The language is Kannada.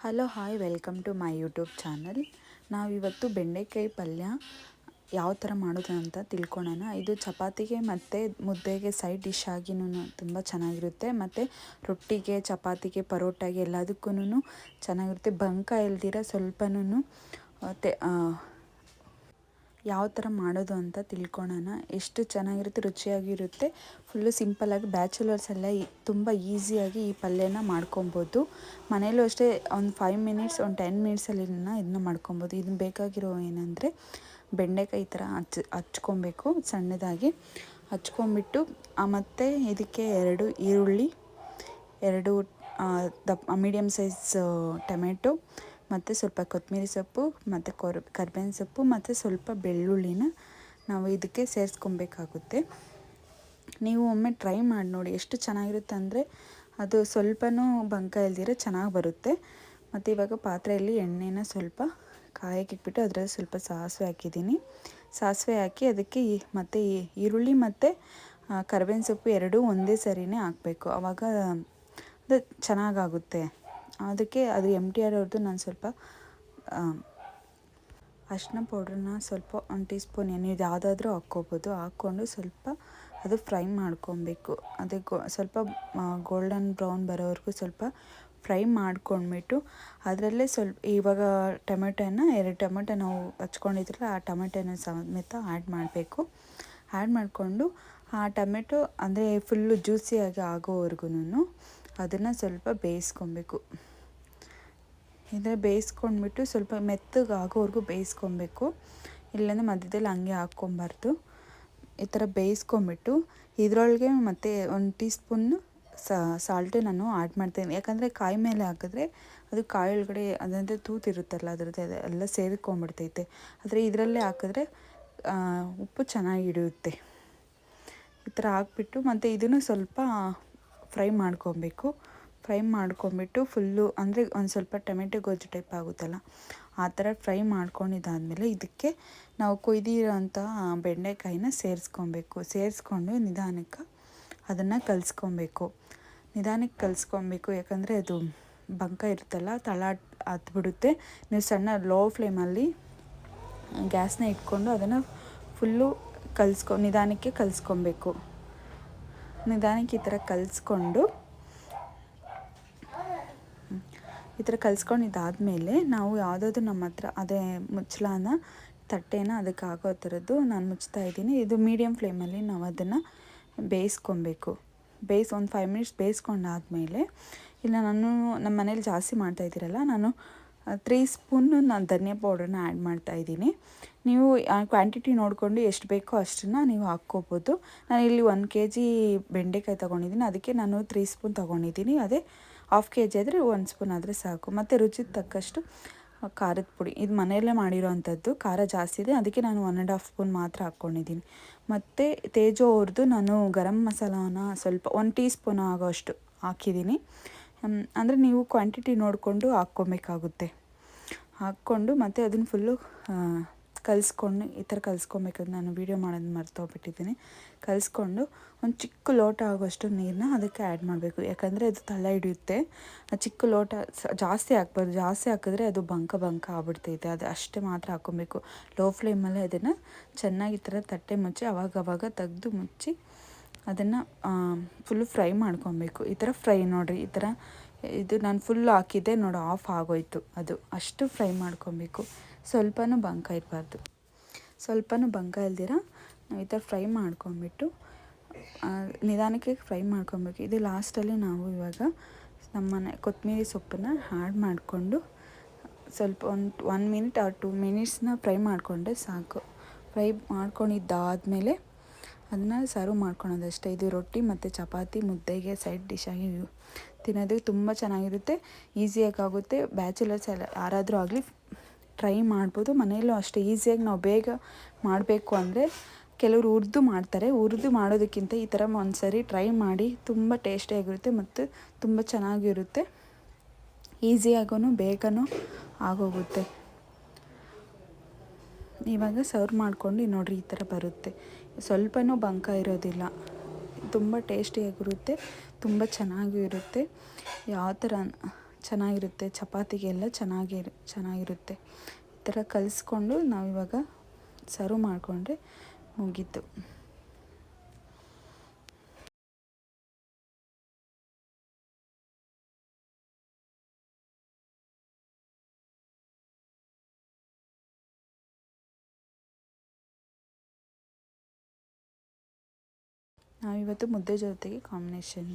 Hello, hi, welcome to my YouTube channel. ನಾವಿವತ್ತು ಬೆಂಡೆಕಾಯಿ ಪಲ್ಯ ಯಾವ ಥರ ಮಾಡೋದು ಅಂತ ತಿಳ್ಕೊಳ್ಳೋಣ ಇದು ಚಪಾತಿಗೆ ಮತ್ತು ಮುದ್ದೆಗೆ ಸೈಡ್ ಡಿಶ್ ಆಗಿನೂ ತುಂಬ ಚೆನ್ನಾಗಿರುತ್ತೆ. ಮತ್ತು ರೊಟ್ಟಿಗೆ, ಚಪಾತಿಗೆ, ಪರೋಟಾಗೆ ಎಲ್ಲದಕ್ಕೂ ಚೆನ್ನಾಗಿರುತ್ತೆ. ಬಂಕ ಇಲ್ದಿರ ಸ್ವಲ್ಪನೂ ಮತ್ತು ಯಾವ ಥರ ಮಾಡೋದು ಅಂತ ತಿಳ್ಕೊಳ್ಳೋಣ ಎಷ್ಟು ಚೆನ್ನಾಗಿರುತ್ತೆ, ರುಚಿಯಾಗಿರುತ್ತೆ. ಫುಲ್ಲು ಸಿಂಪಲ್ಲಾಗಿ ಬ್ಯಾಚುಲರ್ಸ್ ಎಲ್ಲ ತುಂಬ ಈಸಿಯಾಗಿ ಈ ಪಲ್ಯನ ಮಾಡ್ಕೊಬೋದು. ಮನೇಲೂ ಅಷ್ಟೇ ಒಂದು ಫೈವ್ ಮಿನಿಟ್ಸ್ ಒಂದು ಟೆನ್ ಮಿನಿಟ್ಸಲ್ಲಿ ಇದನ್ನ ಮಾಡ್ಕೊಬೋದು. ಇದನ್ನ ಬೇಕಾಗಿರೋ ಏನಂದರೆ ಬೆಂಡೆಕಾಯಿ ಥರ ಹಚ್, ಹಚ್ಕೊಬೇಕು, ಸಣ್ಣದಾಗಿ. ಹಚ್ಕೊಂಬಿಟ್ಟು ಮತ್ತು ಇದಕ್ಕೆ ಎರಡು ಈರುಳ್ಳಿ, ಎರಡು ದಪ್ಪ ಮೀಡಿಯಮ್ ಸೈಜ್ ಟೊಮೆಟೊ ಮತ್ತು ಸ್ವಲ್ಪ ಕೊತ್ತಂಬರಿ ಸೊಪ್ಪು, ಮತ್ತು ಕೊರ್, ಕರ್ಬೇವಿನ ಸೊಪ್ಪು, ಮತ್ತು ಸ್ವಲ್ಪ ಬೆಳ್ಳುಳ್ಳಿನ ನಾವು ಇದಕ್ಕೆ ಸೇರಿಸ್ಕೊಬೇಕಾಗುತ್ತೆ. ನೀವು ಒಮ್ಮೆ ಟ್ರೈ ಮಾಡಿ ನೋಡಿ ಎಷ್ಟು ಚೆನ್ನಾಗಿರುತ್ತೆ ಅಂದರೆ ಅದು ಸ್ವಲ್ಪನೂ ಬಂಕ ಇಲ್ದಿರ ಚೆನ್ನಾಗಿ ಬರುತ್ತೆ. ಮತ್ತು ಇವಾಗ ಪಾತ್ರೆಯಲ್ಲಿ ಎಣ್ಣೆನ ಸ್ವಲ್ಪ ಕಾಯಕ್ಕೆ ಇಟ್ಬಿಟ್ಟು ಅದರಲ್ಲಿ ಸ್ವಲ್ಪ ಸಾಸಿವೆ ಹಾಕಿದ್ದೀನಿ. ಸಾಸಿವೆ ಹಾಕಿ ಅದಕ್ಕೆ ಈ ಮತ್ತು ಈರುಳ್ಳಿ ಮತ್ತು ಕರ್ಬೇವಿನ ಸೊಪ್ಪು ಎರಡೂ ಒಂದೇ ಸರಿನೇ ಹಾಕಬೇಕು. ಆವಾಗ ಅದು ಚೆನ್ನಾಗಾಗುತ್ತೆ. ಅದಕ್ಕೆ ಅದು ಎಂ ಟಿ ಆರ್ ಅವ್ರದ್ದು ನಾನು ಸ್ವಲ್ಪ ಅರಿಶಿನ ಪೌಡ್ರನ್ನ ಸ್ವಲ್ಪ ಒಂದು ಟೀ ಸ್ಪೂನ್ ನೀವು ಯಾವುದಾದ್ರೂ ಹಾಕ್ಕೋಬೋದು. ಹಾಕ್ಕೊಂಡು ಸ್ವಲ್ಪ ಅದು ಫ್ರೈ ಮಾಡ್ಕೊಬೇಕು. ಅದೇ ಗೋ, ಸ್ವಲ್ಪ ಗೋಲ್ಡನ್ ಬ್ರೌನ್ ಬರೋವರೆಗೂ ಸ್ವಲ್ಪ ಫ್ರೈ ಮಾಡ್ಕೊಂಡ್ಬಿಟ್ಟು ಅದರಲ್ಲೇ ಸ್ವಲ್ಪ ಇವಾಗ ಟೊಮೆಟೊನ, ಎರಡು ಟೊಮೆಟೊ ನಾವು ಹಚ್ಕೊಂಡಿದ್ರಲ್ಲ ಆ ಟೊಮೆಟೊನ ಸಮೇತ ಆ್ಯಡ್ ಮಾಡಬೇಕು. ಆ್ಯಡ್ ಮಾಡಿಕೊಂಡು ಆ ಟೊಮೆಟೊ ಅಂದರೆ ಫುಲ್ಲು ಜ್ಯೂಸಿಯಾಗಿ ಆಗೋವರೆಗೂ ಅದನ್ನು ಸ್ವಲ್ಪ ಬೇಯಿಸ್ಕೊಬೇಕು. ಇದ್ರೆ ಬೇಯಿಸ್ಕೊಂಡ್ಬಿಟ್ಟು ಸ್ವಲ್ಪ ಮೆತ್ತಗೆ ಆಗೋವರೆಗೂ ಬೇಯಿಸ್ಕೊಬೇಕು. ಇಲ್ಲಾಂದರೆ ಮಧ್ಯದಲ್ಲಿ ಹಂಗೆ ಹಾಕ್ಕೊಬಾರ್ದು. ಈ ಥರ ಬೇಯಿಸ್ಕೊಂಬಿಟ್ಟು ಇದರೊಳಗೆ ಮತ್ತು ಒಂದು ಟೀ ಸ್ಪೂನ್ ಸಾಲ್ಟು ನಾನು ಆ್ಯಡ್ ಮಾಡ್ತೀನಿ. ಯಾಕಂದರೆ ಕಾಯಿ ಮೇಲೆ ಹಾಕಿದ್ರೆ ಅದು ಕಾಯಿ ಒಳಗಡೆ ಅದಂದರೆ ತೂತಿರುತ್ತಲ್ಲ ಅದ್ರದ್ದು ಎಲ್ಲ ಸೇರಿಕೊಂಡ್ಬಿಡ್ತೈತೆ ಆದರೆ ಇದರಲ್ಲೇ ಹಾಕಿದ್ರೆ ಉಪ್ಪು ಚೆನ್ನಾಗಿ ಹಿಡಿಯುತ್ತೆ. ಈ ಥರ ಹಾಕ್ಬಿಟ್ಟು ಮತ್ತು ಇದನ್ನು ಸ್ವಲ್ಪ ಫ್ರೈ ಮಾಡ್ಕೊಬೇಕು. ಫ್ರೈ ಮಾಡ್ಕೊಂಬಿಟ್ಟು ಫುಲ್ಲು ಅಂದರೆ ಒಂದು ಸ್ವಲ್ಪ ಟೊಮೆಟೊ ಗೊಜ್ಜು ಟೈಪ್ ಆಗುತ್ತಲ್ಲ, ಆ ಥರ ಫ್ರೈ ಮಾಡ್ಕೊಂಡಿದ್ದಾದಮೇಲೆ ಇದಕ್ಕೆ ನಾವು ಕೊಯ್ದಿರೋಂಥ ಬೆಂಡೆಕಾಯಿನ ಸೇರಿಸ್ಕೊಬೇಕು. ಸೇರಿಸ್ಕೊಂಡು ನಿಧಾನಕ್ಕೆ ಅದನ್ನು ಕಲಿಸ್ಕೊಬೇಕು. ನಿಧಾನಕ್ಕೆ ಕಲಿಸ್ಕೊಬೇಕು, ಯಾಕಂದರೆ ಅದು ಬಂಕ ಇರುತ್ತಲ್ಲ, ತಳ ಹತ್ಬಿಡುತ್ತೆ. ನೀವು ಸಣ್ಣ ಲೋ ಫ್ಲೇಮಲ್ಲಿ ಗ್ಯಾಸ್ನ ಇಟ್ಕೊಂಡು ಅದನ್ನು ಫುಲ್ಲು ಕಲಿಸ್ಕೊ, ನಿಧಾನಕ್ಕೆ ಕಲಿಸ್ಕೊಬೇಕು. ನಿಧಾನಕ್ಕೆ ಈ ಥರ ಕಲಿಸ್ಕೊಂಡು, ಈ ಥರ ಕಲಿಸ್ಕೊಂಡಿದ್ದಾದಮೇಲೆ ನಾವು ಯಾವುದಾದ್ರು ನಮ್ಮ ಹತ್ರ ಅದೇ ಮುಚ್ಚಳನ, ತಟ್ಟೆನ ಅದಕ್ಕೆ ಆಗೋ ಥರದ್ದು ನಾನು ಮುಚ್ತಾ ಇದ್ದೀನಿ. ಇದು ಮೀಡಿಯಮ್ ಫ್ಲೇಮಲ್ಲಿ ನಾವು ಅದನ್ನು ಬೇಯಿಸ್ಕೊಬೇಕು. ಬೇಯಿಸಿ, ಒಂದು ಫೈವ್ ಮಿನಿಟ್ಸ್ ಬೇಯಿಸ್ಕೊಂಡಾದಮೇಲೆ, ಇಲ್ಲ ನಾನು ನಮ್ಮ ಮನೇಲಿ ಜಾಸ್ತಿ ಮಾಡ್ತಾಯಿದ್ದೀರಲ್ಲ ನಾನು ತ್ರೀ ಸ್ಪೂನ್ ನಾನು ಧನಿಯಾ ಪೌಡ್ರನ್ನ ಆ್ಯಡ್ ಮಾಡ್ತಾಯಿದ್ದೀನಿ ನೀವು ಕ್ವಾಂಟಿಟಿ ನೋಡಿಕೊಂಡು ಎಷ್ಟು ಬೇಕೋ ಅಷ್ಟನ್ನು ನೀವು ಹಾಕ್ಕೋಬೋದು. ನಾನು ಇಲ್ಲಿ ಒಂದು ಕೆ ಜಿ ಬೆಂಡೆಕಾಯಿ ತೊಗೊಂಡಿದ್ದೀನಿ. ಅದಕ್ಕೆ ನಾನು ತ್ರೀ ಸ್ಪೂನ್ ತೊಗೊಂಡಿದ್ದೀನಿ. ಅದೇ ಹಾಫ್ ಕೆ ಜಿ ಆದರೆ ಒಂದು ಸ್ಪೂನ್ ಆದರೆ ಸಾಕು. ಮತ್ತು ರುಚಿಗೆ ತಕ್ಕಷ್ಟು ಖಾರದ ಪುಡಿ. ಇದು ಮನೆಯಲ್ಲೇ ಮಾಡಿರೋ ಅಂಥದ್ದು ಖಾರ ಜಾಸ್ತಿ ಇದೆ. ಅದಕ್ಕೆ ನಾನು ಒನ್ ಆ್ಯಂಡ್ ಹಾಫ್ ಸ್ಪೂನ್ ಮಾತ್ರ ಹಾಕ್ಕೊಂಡಿದ್ದೀನಿ. ಮತ್ತು ತೇಜೋ ಅವ್ರದ್ದು ನಾನು ಗರಂ ಮಸಾಲಾನ ಸ್ವಲ್ಪ ಒನ್ ಟೀ ಸ್ಪೂನ್ ಆಗೋಷ್ಟು ಹಾಕಿದ್ದೀನಿ. ಅಂದರೆ ನೀವು ಕ್ವಾಂಟಿಟಿ ನೋಡಿಕೊಂಡು ಹಾಕ್ಕೊಬೇಕಾಗುತ್ತೆ. ಹಾಕ್ಕೊಂಡು ಮತ್ತು ಅದನ್ನು ಫುಲ್ಲು ಕಲಿಸ್ಕೊಂಡು, ಈ ಥರ ಕಲಿಸ್ಕೊಬೇಕಂದ್ರೆ ನಾನು ವೀಡಿಯೋ ಮಾಡೋದು ಮರ್ತೋಗ್ಬಿಟ್ಟಿದ್ದೀನಿ. ಕಲಿಸ್ಕೊಂಡು ಒಂದು ಚಿಕ್ಕ ಲೋಟ ಆಗೋಷ್ಟು ನೀರನ್ನ ಅದಕ್ಕೆ ಆ್ಯಡ್ ಮಾಡಬೇಕು. ಯಾಕಂದರೆ ಅದು ತಳ ಹಿಡಿಯುತ್ತೆ. ಆ ಚಿಕ್ಕ ಲೋಟ ಜಾಸ್ತಿ ಹಾಕ್ಬಾರ್ದು. ಜಾಸ್ತಿ ಹಾಕಿದ್ರೆ ಅದು ಬಂಕ ಬಂಕ ಆಗ್ಬಿಡ್ತೈತೆ. ಅದು ಅಷ್ಟೇ ಮಾತ್ರ ಹಾಕ್ಕೊಬೇಕು. ಲೋ ಫ್ಲೇಮಲ್ಲೇ ಅದನ್ನು ಚೆನ್ನಾಗಿ ಈ ಥರ ತಟ್ಟೆ ಮುಚ್ಚಿ ಅವಾಗವಾಗ ಅವಾಗ ತೆಗೆದು ಮುಚ್ಚಿ ಅದನ್ನು ಫುಲ್ಲು ಫ್ರೈ ಮಾಡ್ಕೊಬೇಕು. ಈ ಥರ ಫ್ರೈ ನೋಡಿರಿ, ಈ ಥರ ಇದು ನಾನು ಫುಲ್ ಹಾಕಿದ್ದೆ ನೋಡು ಆಫ್ ಆಗೋಯ್ತು ಅದು. ಅಷ್ಟು ಫ್ರೈ ಮಾಡ್ಕೊಬೇಕು. ಸ್ವಲ್ಪನೂ ಬಂಕ ಇರಬಾರ್ದು. ಸ್ವಲ್ಪನೂ ಬಂಕ ಇಲ್ದಿರ ನಾವು ಈ ಥರ ಫ್ರೈ ಮಾಡ್ಕೊಂಬಿಟ್ಟು ನಿಧಾನಕ್ಕೆ ಫ್ರೈ ಮಾಡ್ಕೊಬೇಕು. ಇದು ಲಾಸ್ಟಲ್ಲಿ ನಾವು ಇವಾಗ ನಮ್ಮನೆ ಕೊತ್ತಂಬರಿ ಸೊಪ್ಪನ್ನ ಆ್ಯಡ್ ಮಾಡಿಕೊಂಡು, ಸ್ವಲ್ಪ ಒಂದು ಒನ್ ಮಿನಿಟ್ ಆರ್ ಟೂ ಮಿನಿಟ್ಸ್ನ ಫ್ರೈ ಮಾಡಿಕೊಂಡ್ರೆ ಸಾಕು. ಫ್ರೈ ಮಾಡ್ಕೊಂಡಿದ್ದಾದಮೇಲೆ ಅದನ್ನ ಸರ್ವ್ ಮಾಡ್ಕೊಳೋದಷ್ಟೇ. ಇದು ರೊಟ್ಟಿ ಮತ್ತು ಚಪಾತಿ ಮುದ್ದೆಗೆ ಸೈಡ್ ಡಿಶಾಗಿ ತಿನ್ನೋದಕ್ಕೆ ತುಂಬ ಚೆನ್ನಾಗಿರುತ್ತೆ. ಈಸಿಯಾಗಿ ಆಗುತ್ತೆ. ಬ್ಯಾಚುಲರ್ಸ್ ಎಲ್ಲ ಯಾರಾದರೂ ಆಗಲಿ ಟ್ರೈ ಮಾಡ್ಬೋದು. ಮನೆಯಲ್ಲೂ ಅಷ್ಟೇ ಈಸಿಯಾಗಿ ನಾವು ಬೇಗ ಮಾಡಬೇಕು ಅಂದರೆ ಕೆಲವರು ಹುರಿದು ಮಾಡ್ತಾರೆ. ಹುರಿದು ಮಾಡೋದಕ್ಕಿಂತ ಈ ಥರ ಒಂದ್ಸರಿ ಟ್ರೈ ಮಾಡಿ ತುಂಬ ಟೇಸ್ಟಿಯಾಗಿರುತ್ತೆ ಮತ್ತು ತುಂಬ ಚೆನ್ನಾಗಿರುತ್ತೆ. ಈಸಿಯಾಗೂ ಬೇಗನೂ ಆಗೋಗುತ್ತೆ. ಇವಾಗ ಸರ್ವ್ ಮಾಡ್ಕೊಂಡು ನೋಡಿರಿ ಈ ಥರ ಬರುತ್ತೆ. ಸ್ವಲ್ಪನೂ ಬಂಕ ಇರೋದಿಲ್ಲ. ತುಂಬ ಟೇಸ್ಟಿಯಾಗಿರುತ್ತೆ ತುಂಬ ಚೆನ್ನಾಗೂ ಇರುತ್ತೆ. ಯಾವ ಥರ ಚೆನ್ನಾಗಿರುತ್ತೆ, ಚಪಾತಿಗೆಲ್ಲ ಚೆನ್ನಾಗಿ ಚೆನ್ನಾಗಿರುತ್ತೆ. ಈ ಥರ ಕಲಿಸ್ಕೊಂಡು ನಾವಿವಾಗ ಸರ್ವ್ ಮಾಡಿಕೊಂಡ್ರೆ ಮುಗೀತು. ನಾವಿವತ್ತು ಮುದ್ದೆ ಜೊತೆಗೆ ಕಾಂಬಿನೇಷನ್